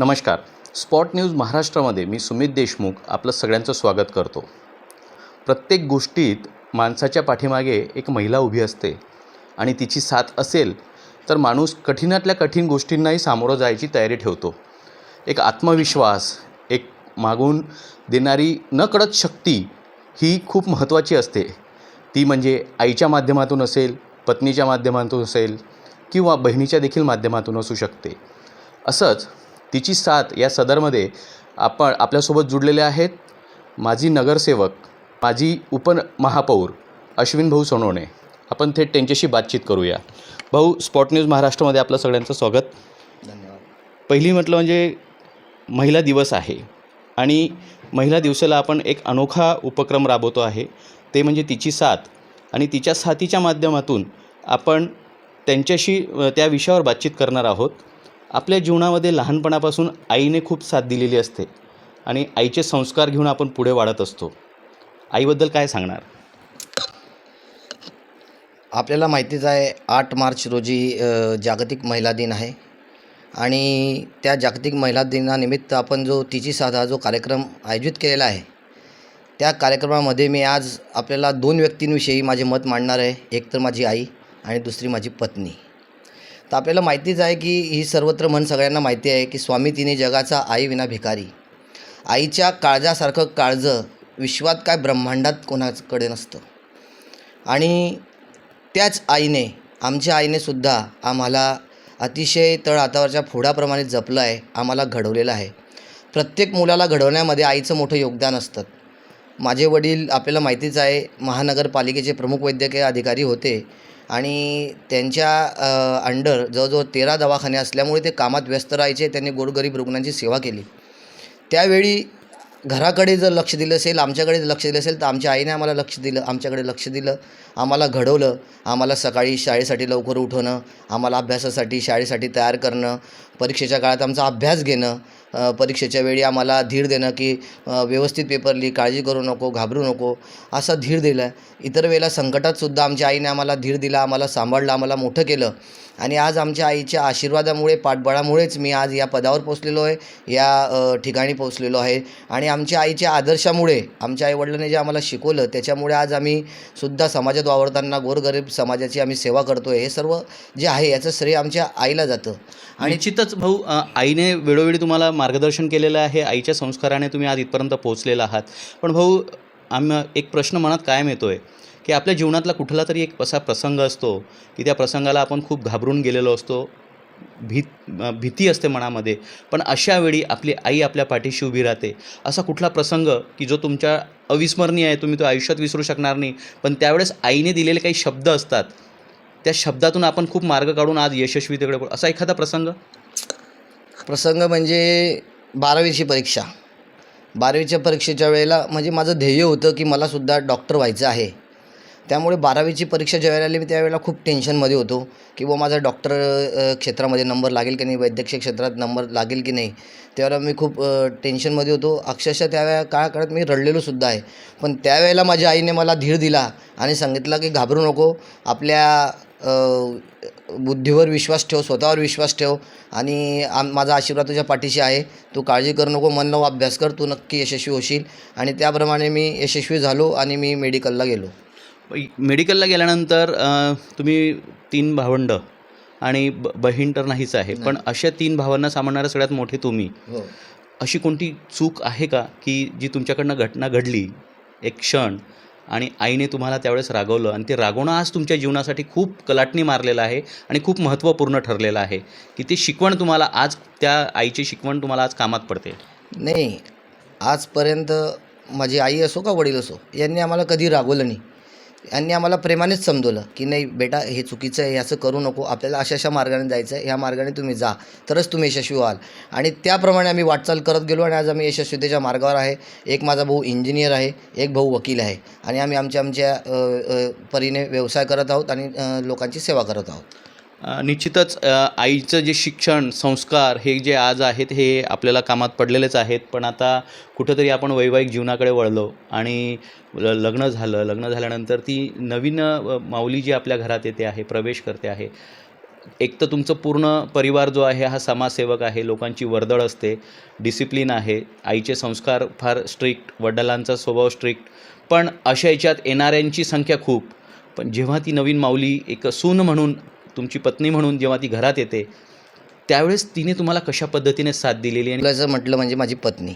नमस्कार. Spot news महाराष्ट्रामध्ये मी सुमित देशमुख आपलं सगळ्यांचं स्वागत करतो. प्रत्येक गोष्टीत माणसाच्या पाठीमागे एक महिला उभी असते आणि तिची साथ असेल तर माणूस कठीणातल्या कठीण गोष्टींनाही सामोरं जायची तयारी ठेवतो. एक आत्मविश्वास एक मागून देणारी न कळत शक्ती ही खूप महत्त्वाची असते. ती म्हणजे आईच्या माध्यमातून असेल पत्नीच्या माध्यमातून असेल किंवा बहिणीच्या देखील माध्यमातून असू शकते. असंच तिची साथ या सदरमध्ये आपण आपल्यासोबत जुडलेले आहेत. माजी नगरसेवक माजी उपमहापौर अश्विन भाऊ सोनवणे. आपण थेट त्यांच्याशी बातचीत करूया. भाऊ स्पॉट न्यूज महाराष्ट्रामध्ये आपलं सगळ्यांचं स्वागत. धन्यवाद. पहिली म्हटलं म्हणजे महिला दिवस आहे आणि महिला दिवसाला आपण एक अनोखा उपक्रम राबवतो आहे. ते म्हणजे तिची साथ आणि तिच्या साथीच्या माध्यमातून आपण त्यांच्याशी त्या विषयावर बातचीत करणार आहोत. आपल्या जीवनामध्ये लहानपणापासून आईने खूप साथ दिलेली असते आणि आईचे संस्कार घेऊन आपण पुढे वाढत असतो. आईबद्दल काय सांगणार? आपल्याला माहितीच आहे आठ मार्च रोजी जागतिक महिला दिन आहे. आणि त्या जागतिक महिला दिनानिमित्त आपण जो तिची साधा जो कार्यक्रम आयोजित केलेला आहे त्या कार्यक्रमामध्ये मी आज आपल्याला दोन व्यक्तींविषयी माझे मत मांडणार आहे. एक तर माझी आई आणि दुसरी माझी पत्नी. तर आपल्याला माहितीच आहे की ही सर्वत्र म्हण सगळ्यांना माहिती आहे की स्वामी तिने जगाचा आई विना भिकारी. आईच्या काळजासारखं काळजं विश्वात काय ब्रह्मांडात कोणाकडे नसतं. आणि त्याच आईने आमच्या आईने सुद्धा आम्हाला अतिशय तळ हातावरच्या फोडाप्रमाणे जपलं आहे आम्हाला घडवलेलं आहे. प्रत्येक मुलाला घडवण्यामध्ये आईचं मोठं योगदान असतं. माझे वडील आपल्याला माहितीच आहे महानगरपालिकेचे प्रमुख वैद्यकीय अधिकारी होते. आणि त्यांच्या अंडर जवळजवळ तेरा दवाखाने असल्यामुळे ते कामात व्यस्त राहायचे त्यांनी गोरगरीब रुग्णांची सेवा केली. त्यावेळी घराकडे जर लक्ष दिलं असेल आमच्याकडे जर लक्ष दिलं असेल तर आमच्या आईने आम्हाला लक्ष दिलं आमच्याकडे लक्ष दिलं आम्हाला घडवलं आम्हाला सकाळी शाळेसाठी लवकर उठवणं आम्हाला अभ्यासासाठी शाळेसाठी तयार करणं परीक्षेच्या काळात आमचा अभ्यास घेणं परीक्षेच्या वेळी आम्हाला धीर देणं की व्यवस्थित पेपर लिही काळजी करू नको घाबरू नको असा धीर दिला इतर वेळेला संकटातसुद्धा आमच्या आईने आम्हाला धीर दिला आम्हाला सांभाळलं आम्हाला मोठं केलं. आणि आज आमच्या आईच्या आशीर्वादामुळे पाठबळामुळेच मी आज या पदावर पोचलेलो आहे या ठिकाणी पोचलेलो आहे. आणि आमच्या आईच्या आदर्शामुळे आमच्या आईवडिलांनी जे आम्हाला शिकवलं त्याच्यामुळे आज आम्ही सुद्धा समाजात वावरताना गोरगरीब समाजाची आम्ही सेवा करतो आहे हे सर्व जे आहे याचं श्रेय आमच्या आईला जातं. आणि निश्चितच भाऊ आईने वेळोवेळी तुम्हाला मार्गदर्शन केलेलं आहे आईच्या संस्काराने तुम्ही आज इथपर्यंत पोहोचलेला आहात. पण भाऊ आम एक प्रश्न मनात कायम येतो आहे की आपल्या जीवनातला कुठला तरी एक असा प्रसंग असतो की त्या प्रसंगाला आपण खूप घाबरून गेलेलो असतो भीत भीती असते मनामध्ये पण अशा वेळी आपली आई आपल्या पाठीशी उभी राहते. असा कुठला प्रसंग की जो तुमच्या अविस्मरणीय आहे तुम्ही तो आयुष्यात विसरू शकणार नाही पण त्यावेळेस आईने दिलेले काही शब्द असतात त्या शब्दातून आपण खूप मार्ग काढून आज यशस्वी तिकडे असा एखादा प्रसंग? प्रसंग म्हणजे बारावीची परीक्षा. बारावीच्या परीक्षेच्या वेळेला म्हणजे माझं ध्येय होतं की मलासुद्धा डॉक्टर व्हायचं आहे. त्यामुळे बारावीची परीक्षा ज्यावेळेला आली मी त्यावेळेला खूप टेन्शनमध्ये होतो की बुवा माझा डॉक्टर क्षेत्रामध्ये नंबर लागेल की नाही वैद्यकीय क्षेत्रात नंबर लागेल की नाही त्यावेळेला मी खूप टेन्शनमध्ये होतो. अक्षरशः त्यावेळेला काळ काळात मी रडलेलोसुद्धा आहे. पण त्यावेळेला माझ्या आईने मला धीर दिला आणि सांगितलं की घाबरू नको आपल्या बुद्धीवर विश्वास ठेव स्वतःवर विश्वास ठेव आणि आम माझा आशीर्वाद तुझ्या पाठीशी आहे. तू काळजी करू नको मन लावून अभ्यास कर तू नक्की यशस्वी होशील. आणि त्याप्रमाणे मी यशस्वी झालो आणि मी मेडिकलला गेलो. मेडिकलला गेल्यानंतर तुम्ही तीन भावंड आणि ब बहीण तर नाहीच आहे पण अशा तीन भावांना सांभाळणारे सगळ्यात मोठे तुम्ही. हो. अशी कोणती चूक आहे का की जी तुमच्याकडनं घटना घडली एक क्षण आणि आईने तुम्हाला त्यावेळेस रागवलं. आणि ते रागवणं आज तुमच्या जीवनासाठी खूप कलाटणी मारलेलं आहे आणि खूप महत्त्वपूर्ण ठरलेलं आहे की ती शिकवण तुम्हाला आज त्या आईची शिकवण तुम्हाला आज कामात पडते. नाही आजपर्यंत माझी आई असो का वडील असो यांनी आम्हाला कधी रागवलं नाही. यांनी आम्हाला प्रेमानेच समजवलं की नाही बेटा हे चुकीचं आहे असं करू नको आपल्याला अशा अशा मार्गाने जायचं आहे ह्या मार्गाने तुम्ही जा तरच तुम्ही यशस्वी व्हाल. आणि त्याप्रमाणे आम्ही वाटचाल करत गेलो आणि आज आम्ही यशस्वीतेच्या मार्गावर आहे. एक माझा भाऊ इंजिनियर आहे एक भाऊ वकील आहे आणि आम्ही आमच्या आमच्या परीने व्यवसाय करत आहोत आणि लोकांची सेवा करत आहोत. निश्चितच आईचं जे शिक्षण संस्कार हे जे आज आहेत हे आपल्याला कामात पडलेलेच आहेत. पण आता कुठंतरी आपण वैवाहिक जीवनाकडे वळलो आणि लग्न झालं. लग्न झाल्यानंतर ती नवीन माऊली जी आपल्या घरात येते आहे प्रवेश करते आहे एक तर तुमचं पूर्ण परिवार जो आहे हा समाजसेवक आहे लोकांची वर्दळ असते डिसिप्लिन आहे आईचे संस्कार फार स्ट्रिक्ट वडिलांचा स्वभाव स्ट्रिक्ट पण अशा याच्यात येणाऱ्यांची संख्या खूप. पण जेव्हा ती नवीन माऊली एक सून म्हणून तुमची पत्नी म्हणून जेव्हा ती घरात येते त्यावेळेस तिने तुम्हाला कशा पद्धतीने साथ दिलेली आणि मुलाचं म्हटलं म्हणजे माझी पत्नी.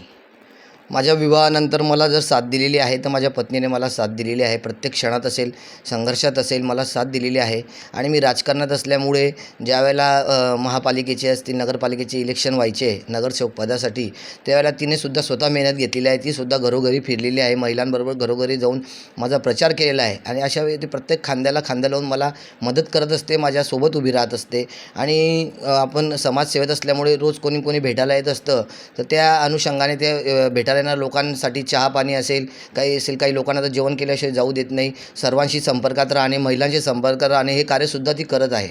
माझ्या विवाहानंतर मला जर साथ दिलेली आहे तर माझ्या पत्नीने मला साथ दिलेली आहे. प्रत्येक क्षणात असेल संघर्षात असेल मला साथ दिलेली आहे. आणि मी राजकारणात असल्यामुळे ज्यावेळेला अ, महापालिकेचे असतील नगरपालिकेचे इलेक्शन व्हायचे नगरसेवक पदासाठी त्यावेळेला तिने सुद्धा स्वतः मेहनत घेतलेली आहे. तीसुद्धा घरोघरी फिरलेली आहे. महिलांबरोबर घरोघरी जाऊन माझा प्रचार केलेला आहे. आणि अशा वेळी ती प्रत्येक खांद्याला खांदा लावून मला मदत करत असते माझ्यासोबत उभी राहत असते. आणि आपण समाजसेवेत असल्यामुळे रोज कोणी कोणी भेटायला येत असतं. तर त्या अनुषंगाने ते अ, भेटायला येणाऱ्या लोकांसाठी चहा पाणी असेल काही असेल काही लोकांना तर जेवण केल्याशिवाय जाऊ देत नाही सर्वांशी संपर्कात राहणे महिलांशी संपर्कात राहणे हे कार्यसुद्धा ती करत आहे.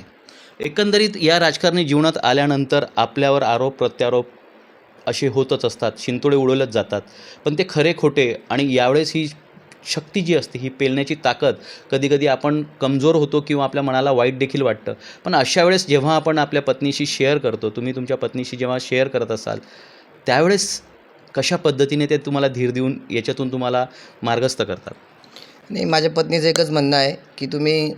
एकंदरीत या राजकारणी जीवनात आल्यानंतर आपल्यावर आरोप प्रत्यारोप असे होतच असतात शिंतोडे उडवलंच जातात. पण ते खरे खोटे आणि यावेळेस ही शक्ती जी असते ही पेलण्याची ताकद कधीकधी आपण कमजोर होतो किंवा आपल्या मनाला वाईट देखील वाटतं. पण अशा वेळेस जेव्हा आपण आपल्या पत्नीशी शेअर करतो तुम्ही तुमच्या पत्नीशी जेव्हा शेअर करत असाल त्यावेळेस कशा पद्धतीने ते तुम्हाला धीर देऊन याच्यातून तुम्हाला मार्गस्थ करतात? नाही माझ्या पत्नीचं एकच म्हणणं आहे की तुम्ही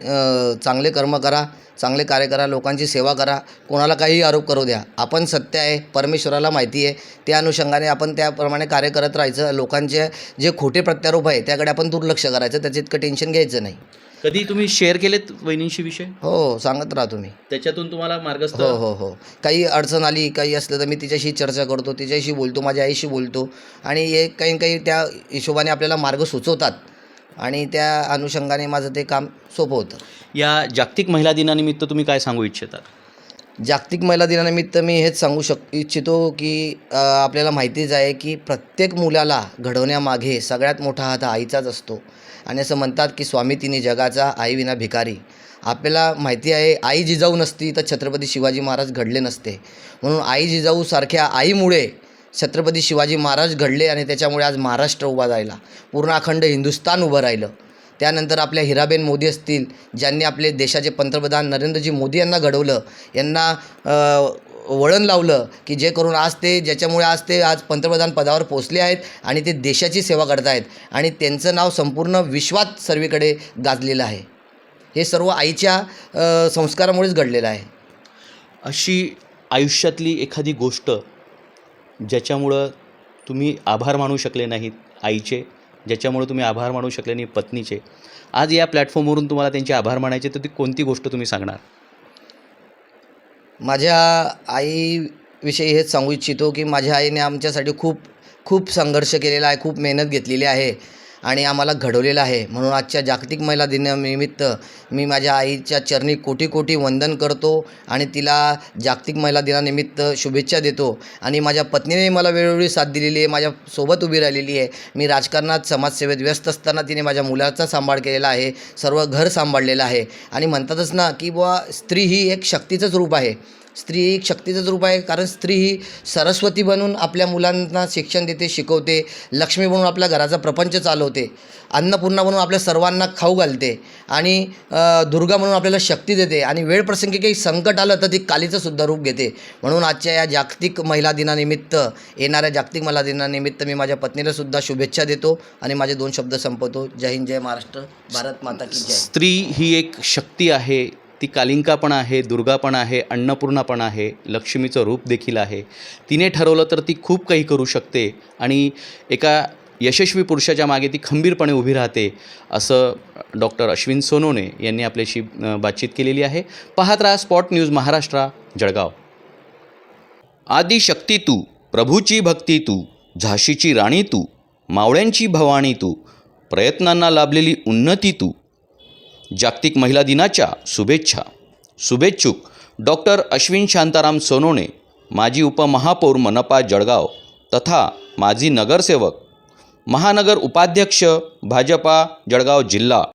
चांगले कर्म करा चांगले कार्य करा लोकांची सेवा करा कोणाला काही आरोप करू द्या. आपण सत्य आहे परमेश्वराला माहिती आहे. त्या अनुषंगाने आपण त्याप्रमाणे कार्य करत राहायचं. लोकांचे जे खोटे प्रत्यारोप आहे त्याकडे आपण दुर्लक्ष करायचं. त्याचं इतकं टेन्शन घ्यायचं नाही. कधी तुम्ही शेअर केलेत वहिनींशी विषय? हो सांगत राहा तुम्ही. त्याच्यातून तुम्हाला मार्गस्थ हो हो हो. काही अडचण आली काही असलं तर मी तिच्याशी चर्चा करतो तिच्याशी बोलतो माझ्या आईशी बोलतो. आणि हे काही काही त्या हिशोबाने आपल्याला मार्ग सुचवतात. आणि त्या अनुषंगाने माझं ते काम सोपं होतं. या जागतिक महिला दिनानिमित्त तुम्ही काय सांगू इच्छिता? जागतिक महिला दिनानिमित्त मी हेच सांगू शक इच्छितो की आपल्याला माहितीच आहे की प्रत्येक मुलाला घडवण्यामागे सगळ्यात मोठा हात आईचाच असतो. आणि असं म्हणतात की स्वामी तिने जगाचा आई विना भिकारी. आपल्याला माहिती आहे आई जिजाऊ नसती तर छत्रपती शिवाजी महाराज घडले नसते. म्हणून आई जिजाऊसारख्या आईमुळे छत्रपती शिवाजी महाराज घडले आणि त्याच्यामुळे आज महाराष्ट्र उभा राहिला. पूर्ण अखंड हिंदुस्थान उभं राहिलं. त्यानंतर आपल्या हिराबेन मोदी असतील ज्यांनी आपले देशाचे पंतप्रधान नरेंद्रजी मोदी यांना घडवलं यांना वळण लावलं की जे करून आज ते ज्याच्यामुळे आज ते आज पंतप्रधान पदावर पोचले आहेत आणि ते देशाची सेवा करत आहेत आणि त्यांचं नाव संपूर्ण विश्वात सर्वीकडे गाजलेलं आहे. हे सर्व आईच्या संस्कारामुळेच घडलेलं आहे. अशी आयुष्यातली एखादी गोष्ट ज्याच्यामुळं तुम्ही आभार मानू शकले नाहीत आईचे ज्याच्यामुळं तुम्ही आभार मानू शकले नाही पत्नीचे आज या प्लॅटफॉर्मवरून तुम्हाला त्यांचे आभार मानायचे तर ती कोणती गोष्ट तुम्ही सांगणार? माझ्या आईविषयी हेच सांगू इच्छितो की माझ्या आईने आमच्यासाठी खूप खूप संघर्ष केलेला आहे खूप मेहनत घेतलेली आहे. आणि आम्हाला घडवलेलं आहे. म्हणून आजच्या जागतिक महिला दिनानिमित्त मी माझ्या आईच्या चरणी कोटी कोटी वंदन करतो आणि तिला जागतिक महिला दिनानिमित्त शुभेच्छा देतो. आणि माझ्या पत्नीने मला वेळोवेळी साथ दिलेली आहे. माझ्यासोबत उभी राहिलेली आहे. मी राजकारणात समाजसेवेत व्यस्त असताना तिने माझ्या मुलाचा सांभाळ केलेला आहे. सर्व घर सांभाळलेलं आहे. आणि म्हणतातच ना की बुवा स्त्री ही एक शक्तीचंच रूप आहे. स्त्री ही एक शक्तीचंच रूप आहे कारण स्त्री ही सरस्वती बनून आपल्या मुलांना शिक्षण देते शिकवते लक्ष्मी बनून आपल्या घराचा प्रपंच चालवते अन्नपूर्णा म्हणून आपल्या सर्वांना खाऊ घालते आणि दुर्गा म्हणून आपल्याला शक्ती देते आणि वेळ प्रसंगी काही संकट आलं तर ती कालीचं सुद्धा रूप घेते. म्हणून आजच्या या जागतिक महिला दिनानिमित्त येणाऱ्या जागतिक महिला दिनानिमित्त मी माझ्या पत्नीला सुद्धा शुभेच्छा देतो आणि माझे दोन शब्द संपवतो. जय हिंद जय महाराष्ट्र भारत माता की जय. स्त्री ही एक शक्ती आहे ती कालिंका पण आहे दुर्गा पण आहे अन्नपूर्णा पण आहे लक्ष्मीचं रूप देखील आहे. तिने ठरवलं तर ती खूप काही करू शकते आणि एका यशस्वी पुरुषाच्या मागे ती खंबीरपणे उभी राहते असं डॉक्टर अश्विन सोनोने यांनी आपल्याशी बातचीत केलेली आहे. पाहत राहा स्पॉट न्यूज महाराष्ट्र जळगाव. आदिशक्ती तू प्रभूची भक्ती तू झाशीची राणी तू मावळ्यांची भवानी तू प्रयत्नांना लाभलेली उन्नती तू जागतिक महिला दिनाच्या शुभेच्छा. शुभेच्छुक डॉक्टर अश्विन शांताराम सोनोने माजी उपमहापौर मनपा जळगाव तथा माजी नगरसेवक महानगर उपाध्यक्ष भाजपा जळगाव जिल्हा